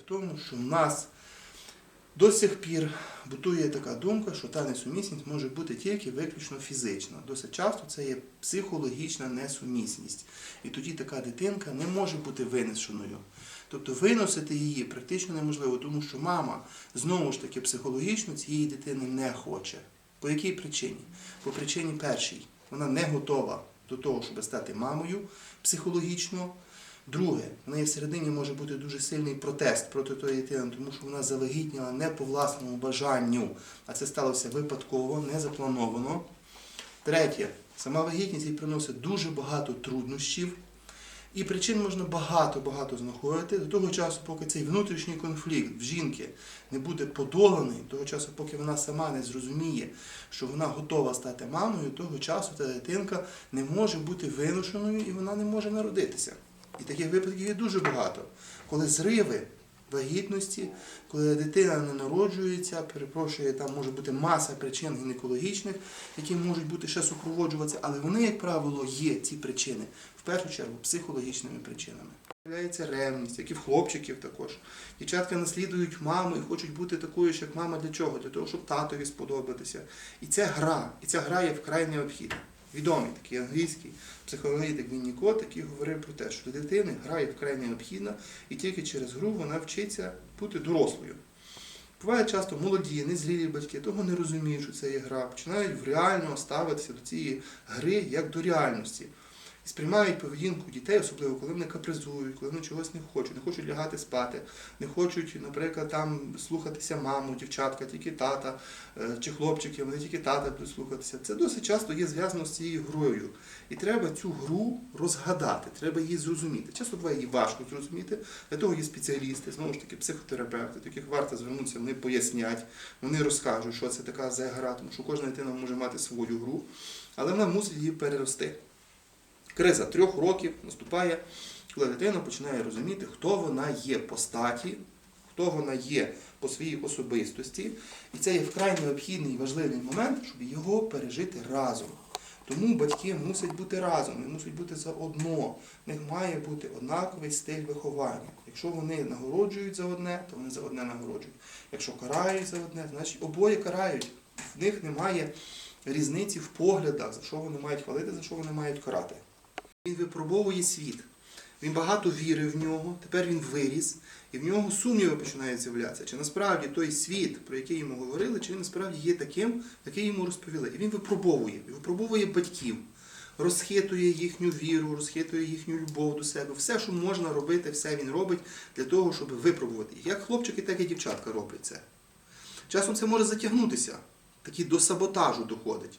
в тому, що в нас до сих пір бутує така думка, що та несумісність може бути тільки виключно фізична. Досить часто це є психологічна несумісність. І тоді така дитинка не може бути винесеною. Тобто виносити її практично неможливо, тому що мама знову ж таки психологічно цієї дитини не хоче. По якій причині? По причині першій. Вона не готова до того, щоб стати мамою психологічно. Друге, в неї всередині може бути дуже сильний протест проти тої дитини, тому що вона завагітніла не по власному бажанню, а це сталося випадково, не заплановано. Третє, сама вагітність їй приносить дуже багато труднощів. І причин можна багато-багато знаходити до того часу, поки цей внутрішній конфлікт в жінки не буде подоланий, того часу, поки вона сама не зрозуміє, що вона готова стати мамою, того часу та дитинка не може бути виношеною і вона не може народитися. І таких випадків є дуже багато. Коли зриви вагітності, коли дитина не народжується, перепрошую, там може бути маса причин гінекологічних, які можуть бути ще супроводжуватися, але вони, як правило, є ці причини, в першу чергу, психологічними причинами. З'являється ревність, як і в хлопчиків також. Дівчатка наслідують маму і хочуть бути такою ж, як мама для чого? Для того, щоб татові сподобатися. І це гра, і ця гра є вкрай необхідна. Відомий такий англійський психоаналітик Віннікот, який говорив про те, що для дитини гра є вкрай необхідна, і тільки через гру вона вчиться бути дорослою. Буває часто молоді, незрілі батьки того не розуміють, що це є гра, починають реально ставитися до цієї гри як до реальності. І сприймають поведінку дітей, особливо коли вони капризують, коли вони чогось не хочуть, не хочуть лягати спати, не хочуть, наприклад, там слухатися маму, дівчатка, тільки тата е, чи хлопчики, вони тільки тата будуть слухатися. Це досить часто є зв'язано з цією грою. І треба цю гру розгадати, треба її зрозуміти. Часто буває її важко зрозуміти. Для того є спеціалісти, знову ж таки, психотерапевти, до яких варто звернутися, вони пояснять, вони розкажуть, що це така за гра, тому що кожна дитина може мати свою гру, але вона мусить її перерости. Криза трьох років наступає, коли дитина починає розуміти, хто вона є по статі, хто вона є по своїй особистості. І це є вкрай необхідний і важливий момент, щоб його пережити разом. Тому батьки мусять бути разом, вони мусять бути заодно. В них має бути однаковий стиль виховання. Якщо вони нагороджують за одне, то вони за одне нагороджують. Якщо карають за одне, значить обоє карають. В них немає різниці в поглядах, за що вони мають хвалити, за що вони мають карати. Він випробовує світ. Він багато вірив в нього, тепер він виріс, і в нього сумніви починають з'являтися. Чи насправді той світ, про який йому говорили, чи він насправді є таким, який йому розповіли. І він випробовує, випробовує батьків, розхитує їхню віру, розхитує їхню любов до себе. Все, що можна робити, все він робить для того, щоб випробувати. Як хлопчики, так і дівчатка роблять це. Часом це може затягнутися, такі до саботажу доходить.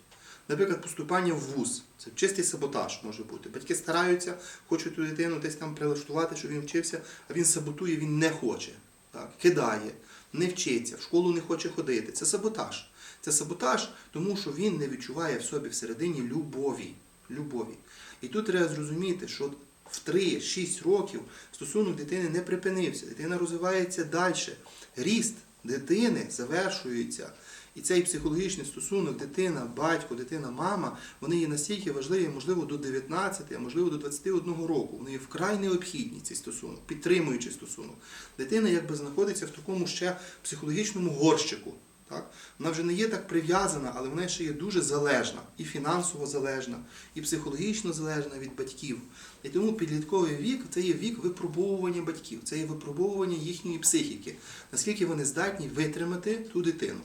Наприклад, поступання в вуз. Це чистий саботаж може бути. Батьки стараються, хочуть ту дитину десь там прилаштувати, щоб він вчився, а він саботує, він не хоче. Так? Кидає, не вчиться, в школу не хоче ходити. Це саботаж. Це саботаж, тому що він не відчуває в собі всередині любові. любові. І тут треба зрозуміти, що в 3-6 років стосунок дитини не припинився. Дитина розвивається далі. Ріст дитини завершується. І цей психологічний стосунок дитина, батько, дитина, мама, вони є настільки важливі, можливо, до 19, а можливо до 21 року. Вони є вкрай необхідні цей стосунок, підтримуючий стосунок. Дитина якби знаходиться в такому ще психологічному горщику. Так? Вона вже не є так прив'язана, але вона ще є дуже залежна, і фінансово залежна, і психологічно залежна від батьків. І тому підлітковий вік це є вік випробовування батьків, це є випробовування їхньої психіки, наскільки вони здатні витримати ту дитину.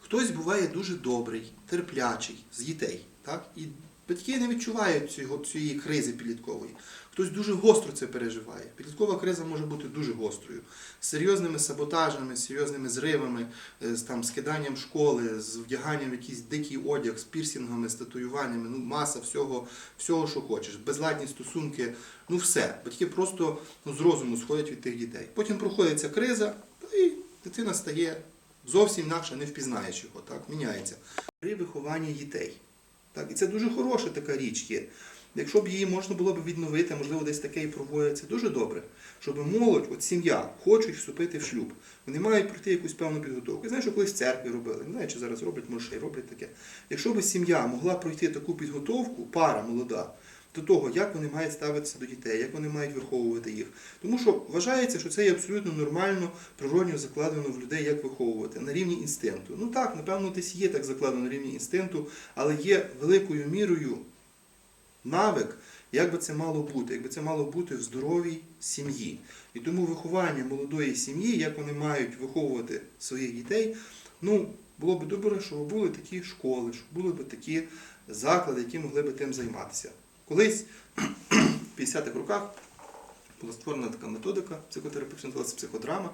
Хтось буває дуже добрий, терплячий з дітей. Так? І батьки не відчувають цього, цієї кризи підліткової. Хтось дуже гостро це переживає. Підліткова криза може бути дуже гострою, з серйозними саботажами, з серйозними зривами, е, з там, скиданням школи, з вдяганням в якийсь дикий одяг, з пірсінгами, з татуюваннями, ну маса всього, всього, що хочеш, безладні стосунки, ну все. Батьки просто ну, з розуму сходять від тих дітей. Потім проходить ця криза, і дитина стає зовсім інакше, не впізнаєш його, так, міняється. При вихованні дітей. Так, і це дуже хороша така річ є. Якщо б її можна було б відновити, можливо, десь таке і проводиться, дуже добре, щоб молодь, от сім'я, хочуть вступити в шлюб. Вони мають пройти якусь певну підготовку. Знаю, що колись церкві робили, не знаю, чи зараз роблять, може роблять таке. Якщо б сім'я могла пройти таку підготовку, пара молода, до того, як вони мають ставитися до дітей, як вони мають виховувати їх. Тому що вважається, що це є абсолютно нормально, природньо закладено в людей, як виховувати на рівні інстинкту. Ну так, напевно, десь є так закладено на рівні інстинкту, але є великою мірою навик, як би це мало бути, якби це мало бути в здоровій сім'ї. І тому виховання молодої сім'ї, як вони мають виховувати своїх дітей, ну, було б добре, щоб були такі школи, щоб були б такі заклади, які могли б тим займатися. Колись в 50-х роках була створена така методика психотерапевтична, називалася психодрама.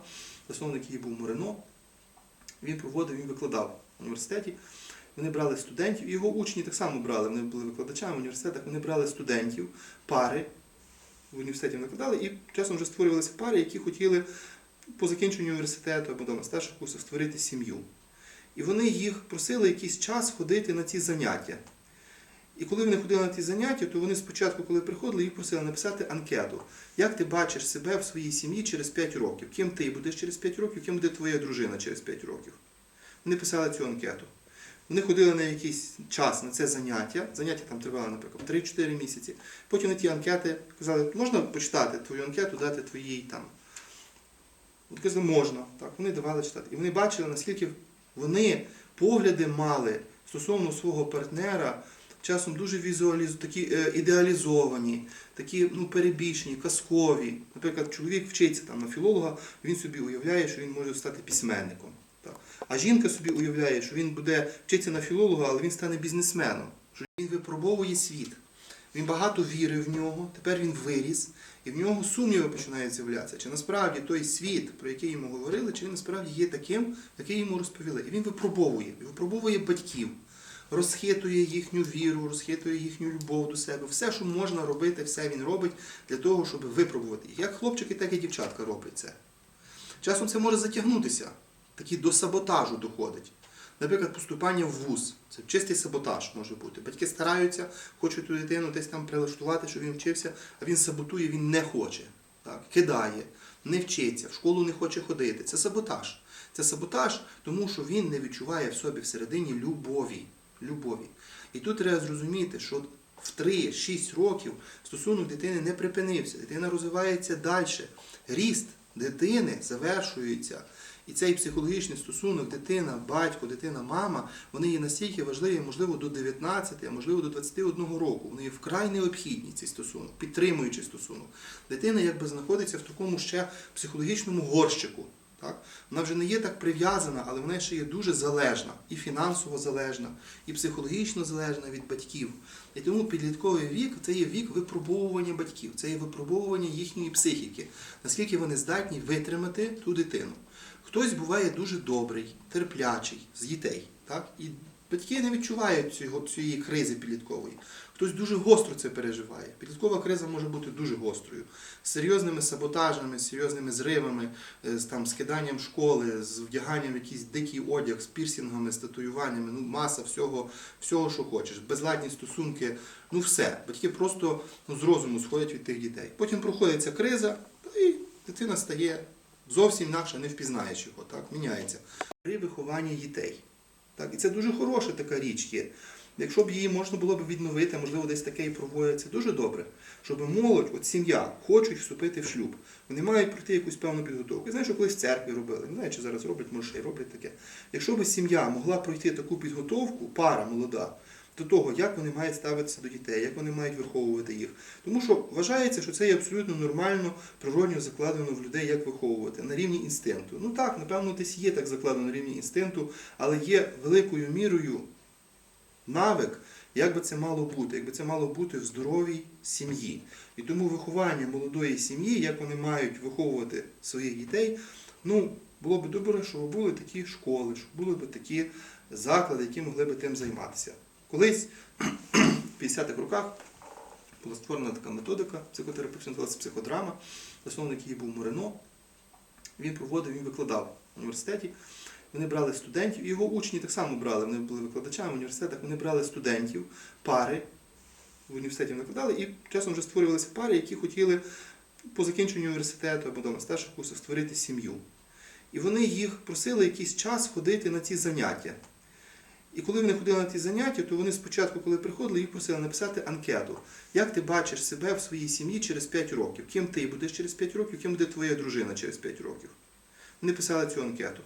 Засновник її був Морино. Він проводив, він викладав в університеті. Вони брали студентів, його учні так само брали. Вони були викладачами в університетах, вони брали студентів, пари в університеті викладали, і часом вже створювалися пари, які хотіли по закінченню університету або на старших курсах створити сім'ю. І вони їх просили якийсь час ходити на ці заняття. І коли вони ходили на ті заняття, то вони спочатку, коли приходили, їх просили написати анкету. Як ти бачиш себе в своїй сім'ї через 5 років? Ким ти будеш через 5 років, ким буде твоя дружина через 5 років? Вони писали цю анкету. Вони ходили на якийсь час на це заняття. Заняття там тривало, наприклад, 3-4 місяці. Потім на ті анкети казали, можна почитати твою анкету, дати твоїй там. От казали, можна. Так, вони давали читати. І вони бачили, наскільки вони погляди мали стосовно свого партнера, часом дуже візуаліз... такі е, ідеалізовані, такі ну, перебільшені, казкові. Наприклад, чоловік вчиться там на філолога, він собі уявляє, що він може стати письменником. Так. А жінка собі уявляє, що він буде вчитися на філолога, але він стане бізнесменом. Що він випробовує світ. Він багато вірив в нього, тепер він виріс, і в нього сумніви починають з'являтися. Чи насправді той світ, про який йому говорили, чи він насправді є таким, який йому розповіли. І він випробовує, випробовує батьків, розхитує їхню віру, розхитує їхню любов до себе. Все, що можна робити, все він робить для того, щоб випробувати їх. Як хлопчики, так і дівчатка роблять це. Часом це може затягнутися, такі до саботажу доходить. Наприклад, поступання в вуз. Це чистий саботаж може бути. Батьки стараються, хочуть ту дитину десь там прилаштувати, щоб він вчився, а він саботує, він не хоче. Так? Кидає, не вчиться, в школу не хоче ходити. Це саботаж. Це саботаж, тому що він не відчуває в собі всередині любові. Любові. І тут треба зрозуміти, що в 3-6 років стосунок дитини не припинився. Дитина розвивається далі. Ріст дитини завершується. І цей психологічний стосунок дитина, батько, дитина, мама, вони є настільки важливі, можливо, до 19, а можливо до 21 року. Вони є вкрай необхідні цей стосунок, підтримуючий стосунок. Дитина якби знаходиться в такому ще психологічному горщику. Так? Вона вже не є так прив'язана, але вона ще є дуже залежна, і фінансово залежна, і психологічно залежна від батьків. І тому підлітковий вік це є вік випробовування батьків, це є випробовування їхньої психіки, наскільки вони здатні витримати ту дитину. Хтось буває дуже добрий, терплячий з дітей. Так? І батьки не відчувають цього, цієї кризи підліткової. Хтось дуже гостро це переживає. Підліткова криза може бути дуже гострою, з серйозними саботажами, з серйозними зривами, е, з там, скиданням школи, з вдяганням в якийсь дикий одяг, з пірсінгами, з татуюваннями, ну маса всього, всього, що хочеш, безладні стосунки, ну все. Батьки просто ну, з розуму сходять від тих дітей. Потім проходить ця криза, і дитина стає зовсім інакше, не впізнаєш його, так, міняється. При вихованні дітей. Так, і це дуже хороша така річ є. Якщо б її можна було б відновити, можливо, десь таке і проводиться, дуже добре, щоб молодь, от сім'я, хочуть вступити в шлюб. Вони мають пройти якусь певну підготовку. Я знаю, що колись в церкві робили, не знаю, чи зараз роблять, може ще роблять таке. Якщо б сім'я могла пройти таку підготовку, пара молода, до того, як вони мають ставитися до дітей, як вони мають виховувати їх. Тому що вважається, що це є абсолютно нормально, природньо закладено в людей, як виховувати на рівні інстинкту. Ну так, напевно, десь є так закладено на рівні інстинкту, але є великою мірою навик, як би це мало бути, якби це мало бути в здоровій сім'ї. І тому виховання молодої сім'ї, як вони мають виховувати своїх дітей, ну, було б добре, щоб були такі школи, щоб були б такі заклади, які могли б тим займатися. Колись в 50-х роках була створена така методика психотерапевтична, називалася психодрама. Засновник її був Морино. Він проводив, він викладав в університеті. Вони брали студентів, його учні так само брали. Вони були викладачами в університетах, вони брали студентів, пари в університеті викладали, і часом вже створювалися пари, які хотіли по закінченню університету або на старших курсах створити сім'ю. І вони їх просили якийсь час ходити на ці заняття. І коли вони ходили на ті заняття, то вони спочатку, коли приходили, їх просили написати анкету. Як ти бачиш себе в своїй сім'ї через 5 років? Ким ти будеш через 5 років, ким буде твоя дружина через 5 років? Вони писали цю анкету.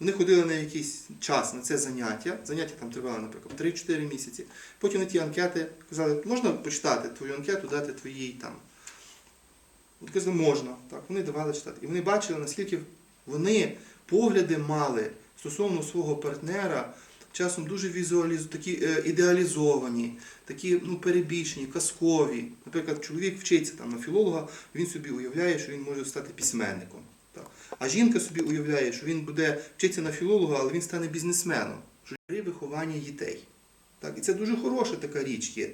Вони ходили на якийсь час на це заняття. Заняття там тривало, наприклад, 3-4 місяці. Потім на ті анкети казали, можна почитати твою анкету, дати твоїй там. От казали, можна. Так, вони давали читати. І вони бачили, наскільки вони погляди мали стосовно свого партнера, часом дуже візуаліз... такі е, ідеалізовані, такі ну, перебічні, казкові. Наприклад, чоловік вчиться там на філолога, він собі уявляє, що він може стати письменником. Так. А жінка собі уявляє, що він буде вчитися на філолога, але він стане бізнесменом. При вихованні дітей. Так. І це дуже хороша така річ є.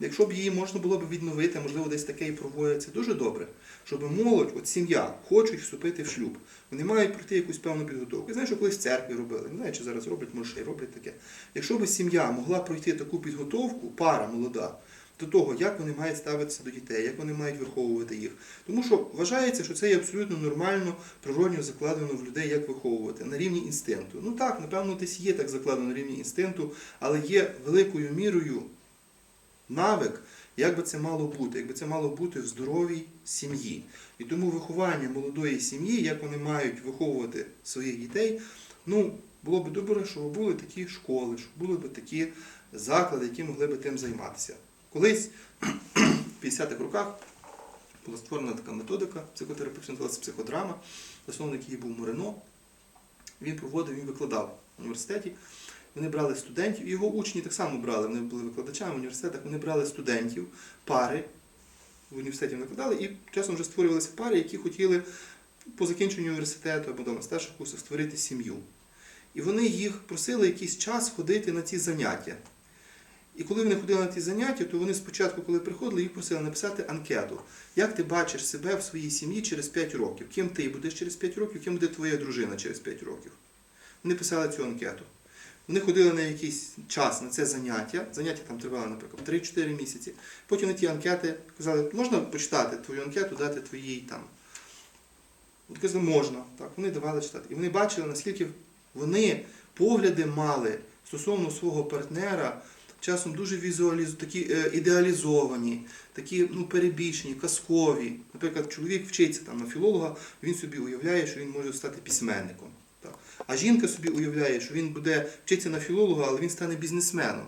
Якщо б її можна було б відновити, можливо, десь таке і проводиться дуже добре, щоб молодь, от сім'я, хочуть вступити в шлюб. Вони мають пройти якусь певну підготовку. Знаю, що колись в церкві робили, не знаю, чи зараз роблять, може ще й роблять таке. Якщо б сім'я могла пройти таку підготовку, пара молода, до того, як вони мають ставитися до дітей, як вони мають виховувати їх. Тому що вважається, що це є абсолютно нормально, природньо закладено в людей, як виховувати на рівні інстинкту. Ну так, напевно, десь є так закладено на рівні інстинкту, але є великою мірою навик, як би це мало бути, якби це мало бути в здоровій сім'ї. І тому виховання молодої сім'ї, як вони мають виховувати своїх дітей, ну, було б добре, щоб були такі школи, щоб були б такі заклади, які могли б тим займатися. Колись в 50-х роках була створена така методика психотерапевтична, називалася психодрама. Засновник її був Морино. Він проводив, він викладав в університеті. Вони брали студентів, його учні так само брали. Вони були викладачами в університетах, вони брали студентів, пари в університеті викладали, і часом вже створювалися пари, які хотіли по закінченню університету або на старших курсах створити сім'ю. І вони їх просили якийсь час ходити на ці заняття. І коли вони ходили на ті заняття, то вони спочатку, коли приходили, їх просили написати анкету. Як ти бачиш себе в своїй сім'ї через 5 років? Ким ти будеш через 5 років, ким буде твоя дружина через 5 років? Вони писали цю анкету. Вони ходили на якийсь час на це заняття. Заняття там тривало, наприклад, 3-4 місяці. Потім на ті анкети казали, можна почитати твою анкету, дати твоїй там. От казали, можна. Так, вони давали читати. І вони бачили, наскільки вони погляди мали стосовно свого партнера, часом дуже візуаліз... такі е, ідеалізовані, такі ну, перебільшені, казкові. Наприклад, чоловік вчиться там на філолога, він собі уявляє, що він може стати письменником. А жінка собі уявляє, що він буде вчитися на філолога, але він стане бізнесменом.